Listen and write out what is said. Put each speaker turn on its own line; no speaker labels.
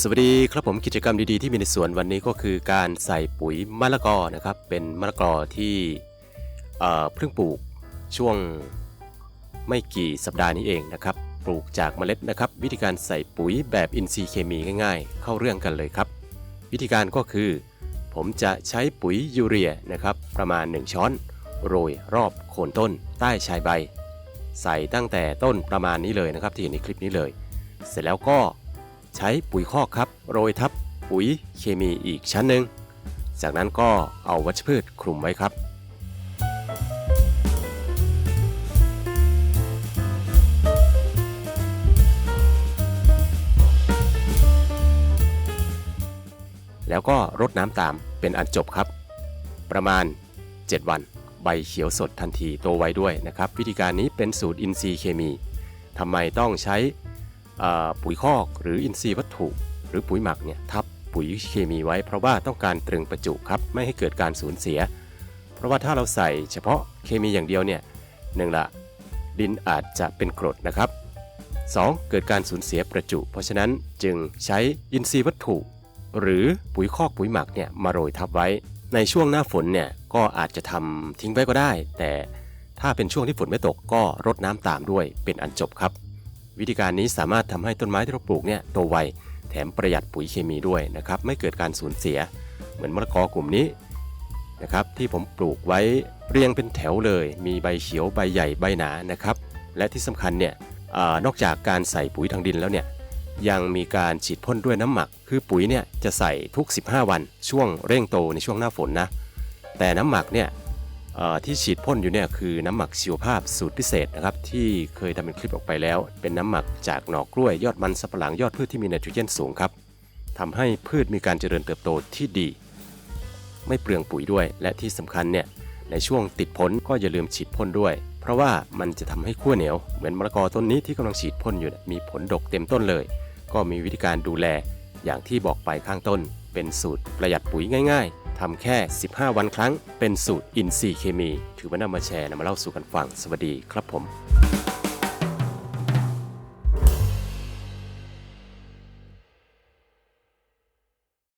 สวัสดีครับผมกิจกรรมดีๆที่มีในสวนวันนี้ก็คือการใส่ปุ๋ยมะละกอนะครับ เป็นมะละกอที่เพิ่งปลูกช่วงไม่กี่สัปดาห์นี้เองนะครับ ปลูกจากเมล็ดนะครับ วิธีการใส่ปุ๋ยแบบอินทรีย์เคมีง่ายๆ เข้าเรื่องกันเลยครับ วิธีการก็คือ ผมจะใช้ปุ๋ยยูเรียนะครับ ประมาณ 1 ช้อน โรยรอบโคนต้น ใต้ชายใบ ใส่ตั้งแต่ต้นประมาณนี้เลยนะครับ ที่เห็นในคลิปนี้เลย เสร็จแล้วก็ ใช้ปุ๋ยคอกครับ โรยทับปุ๋ยเคมีอีกชั้นหนึ่ง จากนั้นก็เอาวัชพืชคลุมไว้ครับ แล้วก็รดน้ำตามเป็นอันจบครับ ประมาณ 7 วันใบเขียวสดทันทีโตไวด้วยนะครับ วิธีการนี้เป็นสูตรอินทรีย์เคมีทำไมต้องใช้ ปุ๋ยคอก หรืออินทรีย์วัตถุ หรือปุ๋ยหมักเนี่ยทับปุ๋ยเคมีไว้เพราะว่าต้องการตรึงประจุครับไม่ให้เกิดการสูญเสีย เพราะว่าถ้าเราใส่เฉพาะเคมีอย่างเดียวเนี่ยหนึ่งละดินอาจจะเป็นกรดนะครับ 2. เกิดการสูญเสียประจุ เพราะฉะนั้นจึงใช้อินทรีย์วัตถุ หรือปุ๋ยคอกปุ๋ยหมักเนี่ยมาโรยทับไว้ ในช่วงหน้าฝนเนี่ยก็อาจจะทำทิ้งไว้ก็ได้ แต่ถ้าเป็นช่วงที่ฝนไม่ตกก็รดน้ำตามด้วยเป็นอันจบครับ วิธีการนี้สามารถทำให้ต้นไม้ที่เราปลูกเนี่ยโตไวแถมประหยัดปุ๋ยเคมีด้วยนะครับไม่เกิดการสูญเสีย เหมือนมะละกอกลุ่มนี้นะครับที่ผมปลูกไว้เรียงเป็นแถวเลย มีใบเขียวใบใหญ่ใบหนานะครับและที่สำคัญเนี่ยอนอกจากการใส่ปุ๋ยทางดินแล้วเนี่ยยังมีการฉีดพ่นด้วยน้ำหมัก คือปุ๋ยเนี่ยจะใส่ทุก 15 วัน ช่วงเร่งโตในช่วงหน้าฝนนะ แต่น้ำหมักเนี่ย ที่ฉีดพ่นอยู่เนี่ยคือน้ำหมักชีวภาพสูตรพิเศษนะครับที่เคยทำเป็นคลิปออกไปแล้ว เป็นน้ำหมักจากหนอกกล้วยยอดมันสับปะหลังยอดพืชที่มีไนโตรเจนสูงครับทำให้พืชมีการเจริญเติบโตที่ดี ไม่เปลืองปุ๋ยด้วย และที่สำคัญเนี่ยในช่วงติดผลก็อย่าลืมฉีดพ่นด้วย เพราะว่ามันจะทำให้ขั้วเหนียวเหมือนมะละกอต้นนี้ที่กำลังฉีดพ่นอยู่มีผลดกเต็มต้นเลย ก็มีวิธีการดูแลอย่างที่บอกไปข้างต้น เป็นสูตรประหยัดปุ๋ยง่าย ทำแค่ 15 วันครั้ง เป็นสูตรอินทรีย์เคมี ถือว่านำมาแชร์นำมาเล่าสู่กันฟัง สวัสดีครับผม